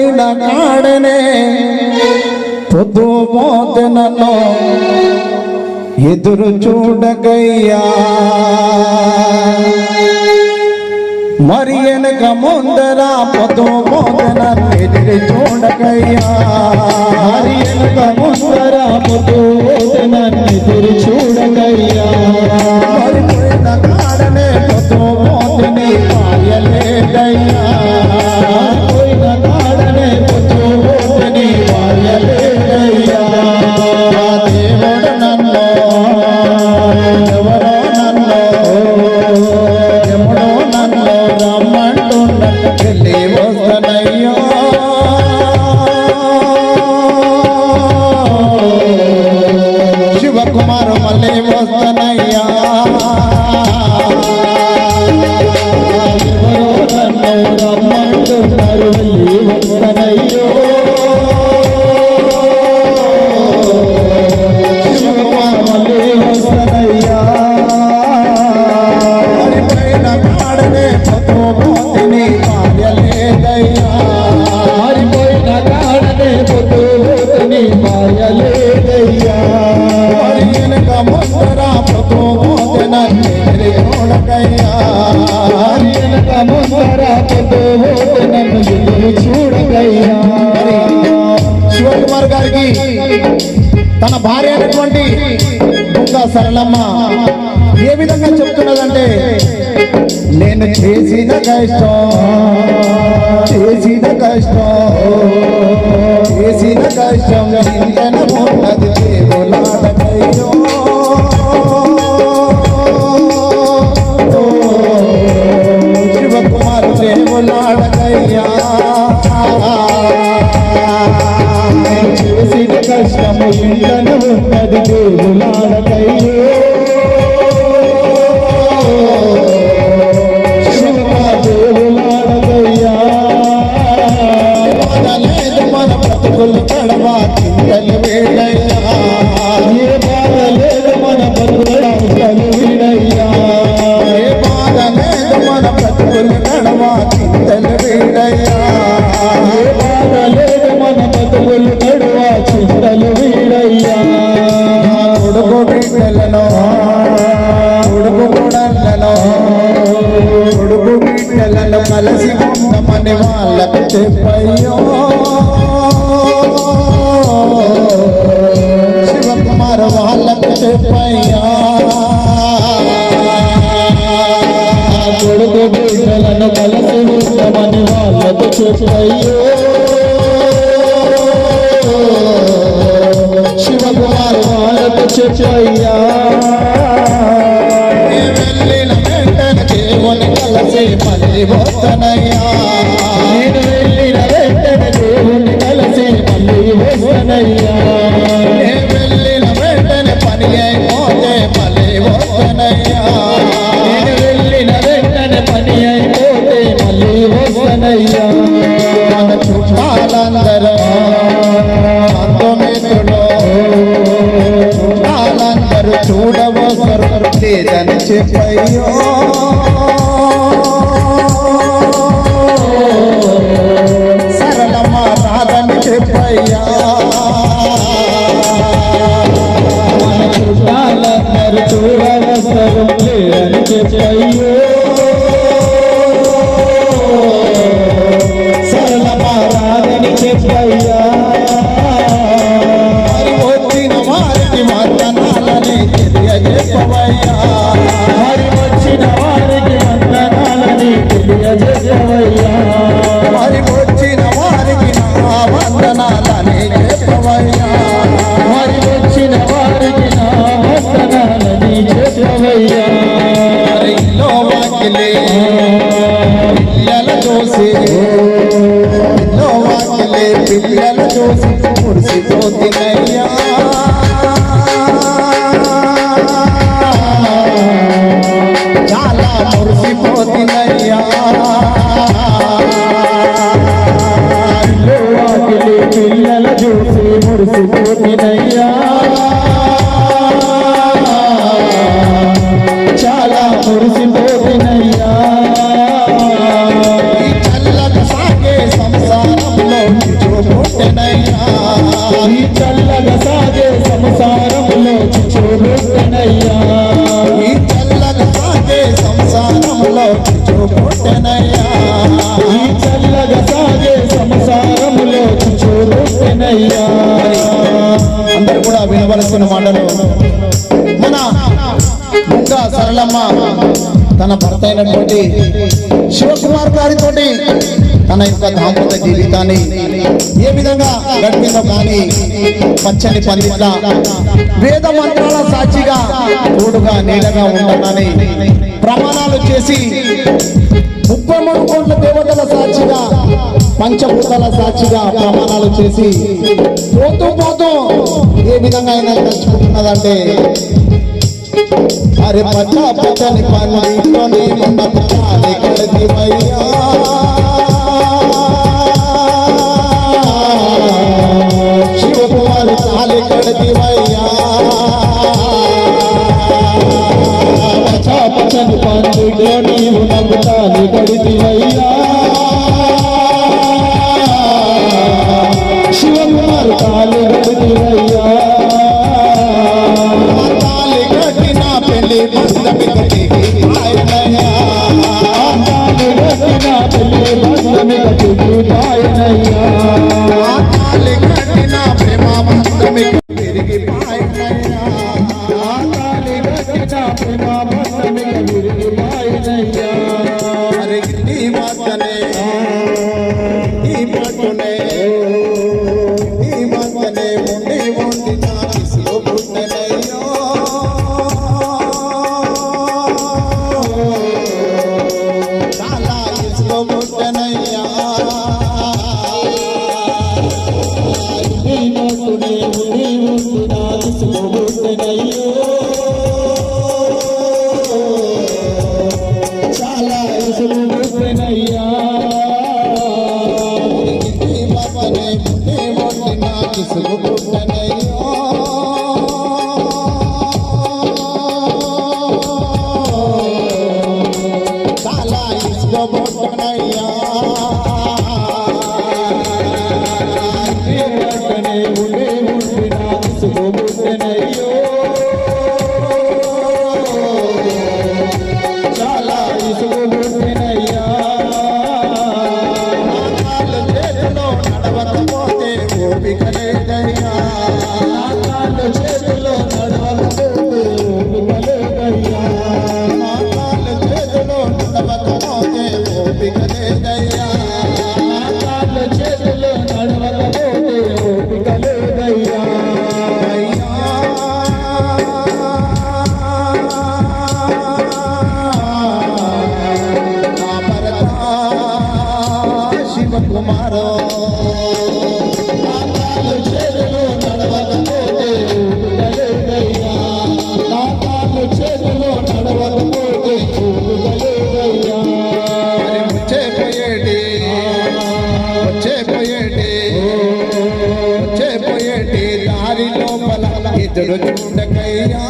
మరిపోయిన కాడనే పొద్దు పోతే నన్ను ఎదురు చూడగయ్యా మరి వెనక ముందర పొద్దు పోతే నన్ను ఎదురు చూడగయ్యా మరి వెనక ముందర పొద్దు నన్ను ఎదురు చూడగయ్యా మరి మరిపోయిన కాడనే పొద్దు శివకుమారు మళ్ళీ వస్తనయ్యా ఎవరో తన భార్య అయినటువంటి దుర్గా సరళమ్మ ఏ విధంగా చెప్తున్నదంటే నేను చేసిన కష్టం చేసిన కష్టం చేసిన కష్టం చింతన ఉన్నది శివకుమారు దేవులాడకయ్యా చేసిన కష్టము ఇంటను చెప్పయ్యో శివకుమార్ వాళ్ళకు చెప్పయ్యా కొడుకు బిడ్డలను కలిసి ఉండమని వాళ్ళకు చెప్పయ్యో శివకుమార్ వాళ్ళకు చెప్పయ్యా వెళ్ళిన వెంటనే దేవుని కలిసి మళ్ళీ పోతనయ్యా చెప్పయ్యో. సరళమ్మ రాదని చెప్పయ్యా మన చుట్టాలందరూ చూడవసరం లేదని చెప్పయ్యో. సాగే సంసారంలో చూపుతనయ్యా ఈ చల్లన సాగే సంసారంలో చూపుతనయ్యా ఈ చల్లగా సాగే సంసారంలో చూపుతనయ్యా కూడా వినవలసిన మాటలు. మన ఇంకా సరళమ్మ తన భర్త అయినటువంటి శివకుమార్ గారితోటి తన యొక్క దాంపత్య జీవితాన్ని ఏ విధంగా గడిపిందో కానీ పచ్చని పండిత వేద మంత్రాల సాక్షిగా తోడుగా నీలగా ఉండాలని ప్రమాణాలు చేసి ముప్పై మూడు కోట్ల దేవతల సాక్షిగా పంచభూతాల సాక్షిగా ప్రమాణాలు చేసి పోతూ పోతూ ఏ విధంగా అయినా తెచ్చుకుంటున్నదంటే అరే పచ్చ పచ్చని పనులతోనే ఉన్న పచ్చ భాగ్య నీవు నమ్ముతాని గడితి মটনে மனுஷனையோ గుండకయ్యా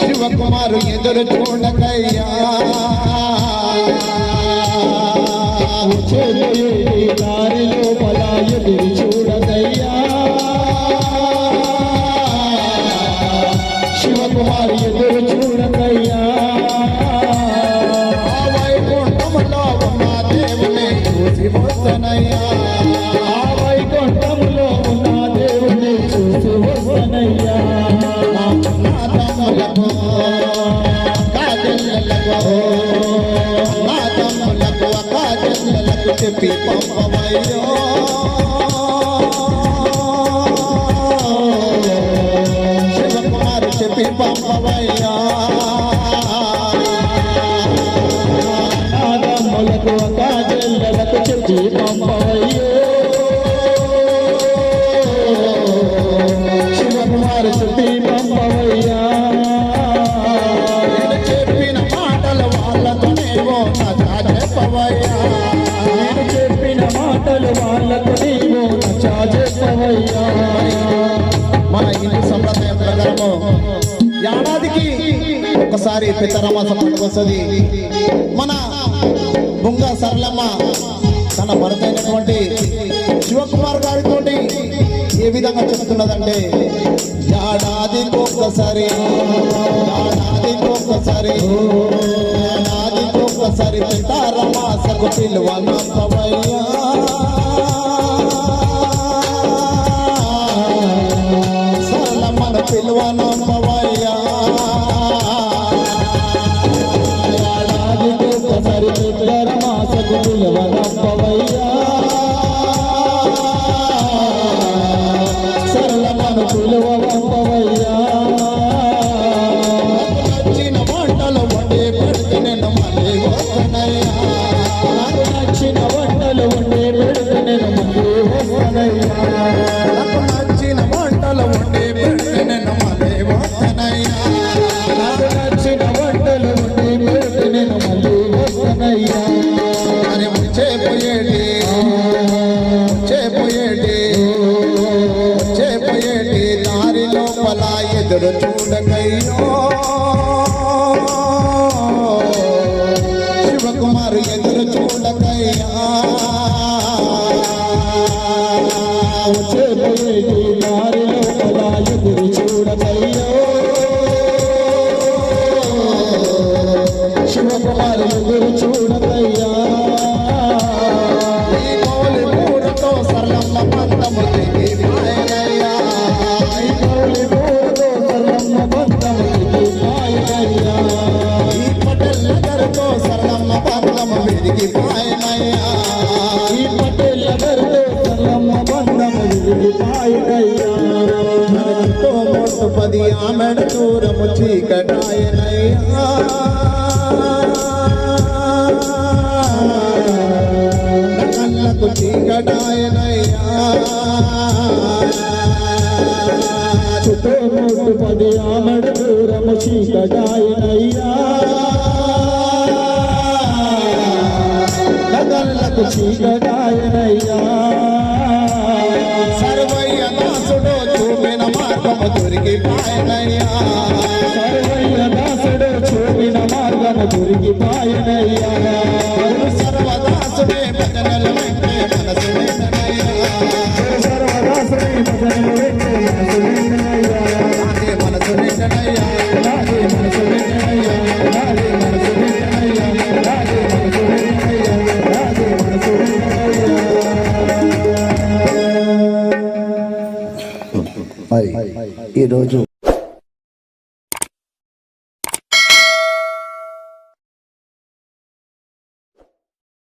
శివకుమారు ఎదురు చూడకయ్యా. దారిలో పలాయని చూడదయ్యా. পিপা মাইয়া ఒకసారి పితరమాస పండుగ వస్తుంది మన బుంగ సరళమ్మ తన భర్త అయినటువంటి శివకుమార్ గారితో ఏ విధంగా చెప్తున్నదంటే ఏడాది ఒక్కసారి ఏడాదికి ఒక్కసారి ఏడాదికి ఒక్కసారి పితారమాసకు పిలువ సరళమ్మను చేపయేటి దారిలో అలా ఎదురు చూడకయ్యో శివకుమారి ఎదురు చూడకయ్యా ఈ కోలి మూడుతో సరళమ్మ పంతము పాయనయ్యా. ఈ పాయనయ్యా ఈ సరళమ్మ పంతము విరిగి పాయనయ్యా. పది ఆమెడ దూరము చీకటాయనయ్యా. నా కళ్ళకు చీకటాయనయ్యా. చుట్టూ పది ఆమడ దూరము చీకటాయనయ్యా. నగళ్ళకు చీకటాయనయ్యా. దొరికిపాయనయ్యా చూపిన మార్గము దొరికిపాయనయ్యా సర్వదాసుడే భజనలు వెంటే భజనలు మనసు మనసు నిండనయ్యా. మరి ఈరోజు